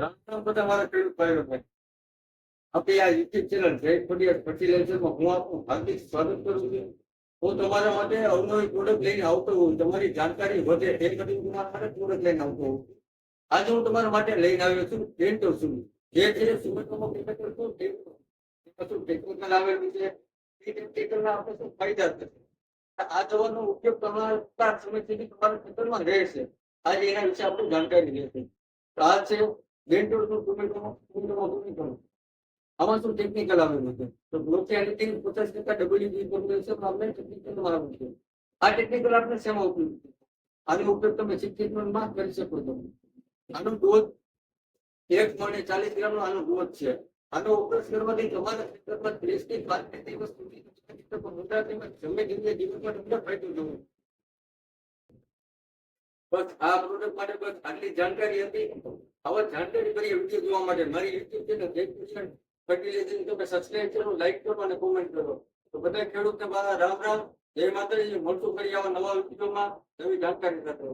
રામ રામ બધા મારા આ યુટ્યુબ ચેનલ જય ખોડિયાર ફર્ટિલાઇઝરમાં હું આપનું હાર્દિક સ્વાગત છું. હું તમારા માટે અવનવી પ્રોડક્ટ લઈને આવતો હોઉં, તમારી જાણકારી વધે તમારા માટે પ્રોડક્ટ લઈને આવતો હોઉં. આજે હું તમારા માટે લઈને આવ્યો છું, ટેન્ટો શું જે છે સુરતમાં આવેલું છે. એ આપણે શું ફાયદા થશે? આ દવાનો ઉપયોગ તમારા સમય સુધી તમારા ખેતરમાં રહેશે આજે એના વિશે આપણે જાણકારી લેશે તો આ છે ટોમેટો આમાં શું ટેકનિકલ આવેલું છે તો બ્લોકેલિટી પચાસ ટકા ડબલ્યુ જી પોપ્યુલેશન આપણે ટેકનિકલમાં આવેલું છે આ ટેકનિકલ આપણે સેમ ઉપયોગ આનો ઉપયોગ તમે સિક્સટી માં કરી શકો છો આનો ડોઝ એક મણે ચાલીસ ગ્રામ નો આનો ડોઝ છે આનો ઉપયોગ કરવાથી તમારા ખેતરમાં ત્રીસથી પાંત્રીસ દિવસ સુધી મોટા તેમજ જમે જગ્યાએ જીવનમાં તમને ફાયદો જોવો બસ આ પ્રોડક્ટ માટે બસ આટલી જાણકારી હતી હવે જાણકારી ભરી વીડિયો જોવા માટે. મારી YouTube channel Jay Krishna fertiliser તમે સબસ્ક્રાઇબ કરો લાઈક કરો અને કોમેન્ટ કરો. તો બધા ખેડૂતને રામ રામ. જય માતાજી મળતું કરી આવા નવા વિડીયોમાં. નવી જાણકારી સાથે